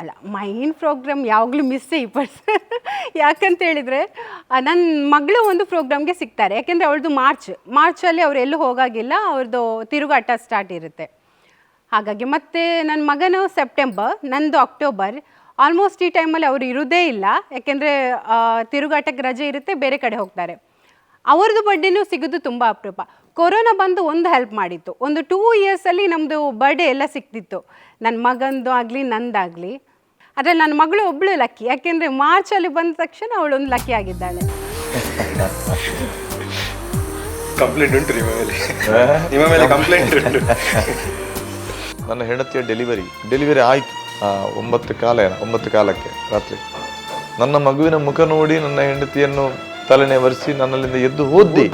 ಅಲ್ಲ main program ಯಾವಾಗಲೂ ಮಿಸ್ಸೇ ಈ ಪರ್ಸನ್ ಯಾಕಂತ ಹೇಳಿದರೆ ನನ್ನ ಮಗಳು ಒಂದು ಪ್ರೋಗ್ರಾಮ್ಗೆ ಸಿಗ್ತಾರೆ. ಯಾಕೆಂದರೆ ಅವಳದು ಮಾರ್ಚ್ ಮಾರ್ಚಲ್ಲಿ ಅವ್ರು ಎಲ್ಲೂ ಹೋಗಾಗಿಲ್ಲ ಅವ್ರದ್ದು ತಿರುಗಾಟ ಸ್ಟಾರ್ಟ್ ಇರುತ್ತೆ. ಹಾಗಾಗಿ ಮತ್ತು ನನ್ನ ಮಗನು ಸೆಪ್ಟೆಂಬರ್ ನಂದು ಅಕ್ಟೋಬರ್ ಆಲ್ಮೋಸ್ಟ್ ಈ ಟೈಮಲ್ಲಿ ಅವರು ಇರೋದೇ ಇಲ್ಲ. ಯಾಕೆಂದರೆ ತಿರುಗಾಟಕ್ಕೆ ರಜೆ ಇರುತ್ತೆ, ಬೇರೆ ಕಡೆ ಹೋಗ್ತಾರೆ. ಅವ್ರದ್ದು ಬರ್ಡೇನೂ ಸಿಗೋದು ತುಂಬ ಅಪರೂಪ. ಕೊರೋನಾ ಬಂದು ಒಂದು ಹೆಲ್ಪ್ ಮಾಡಿತ್ತು. ಒಂದು ಟೂ ಇಯರ್ಸಲ್ಲಿ ನಮ್ಮದು ಬರ್ಡೇ ಎಲ್ಲ ಸಿಕ್ತಿತ್ತು. ನನ್ನ ಮಗಂದು ಆಗಲಿ ನಂದಾಗಲಿ. ಆದರೆ ನನ್ನ ಮಗಳು ಒಬ್ಬಳು ಲಕ್ಕಿ ಯಾಕೆಂದರೆ ಮಾರ್ಚಲ್ಲಿ ಬಂದ ತಕ್ಷಣ ಅವಳೊಂದು ಲಕ್ಕಿ ಆಗಿದ್ದಾಳೆ. ಕಂಪ್ಲೇಂಟ್ ಉಂಟು ನಿಮ್ಮ ಮೇಲೆ. ನಿಮ್ಮ ಮೇಲೆ ಕಂಪ್ಲೇಂಟ್ ಉಂಟು. ನನ್ನ ಹೆಂಡತಿಯ ಡೆಲಿವರಿ ಡೆಲಿವರಿ ಆಯಿತು. ಒಂಬತ್ತು ಕಾಲ ಏನೋ ಒಂಬತ್ತು ಕಾಲಕ್ಕೆ ರಾತ್ರಿ. ನನ್ನ ಮಗುವಿನ ಮುಖ ನೋಡಿ ನನ್ನ ಹೆಂಡತಿಯನ್ನು ತಲೆನೆ ಒರೆಸಿ ನನ್ನಲ್ಲಿಂದ ಎದ್ದು ಹೋದ್ದೆ.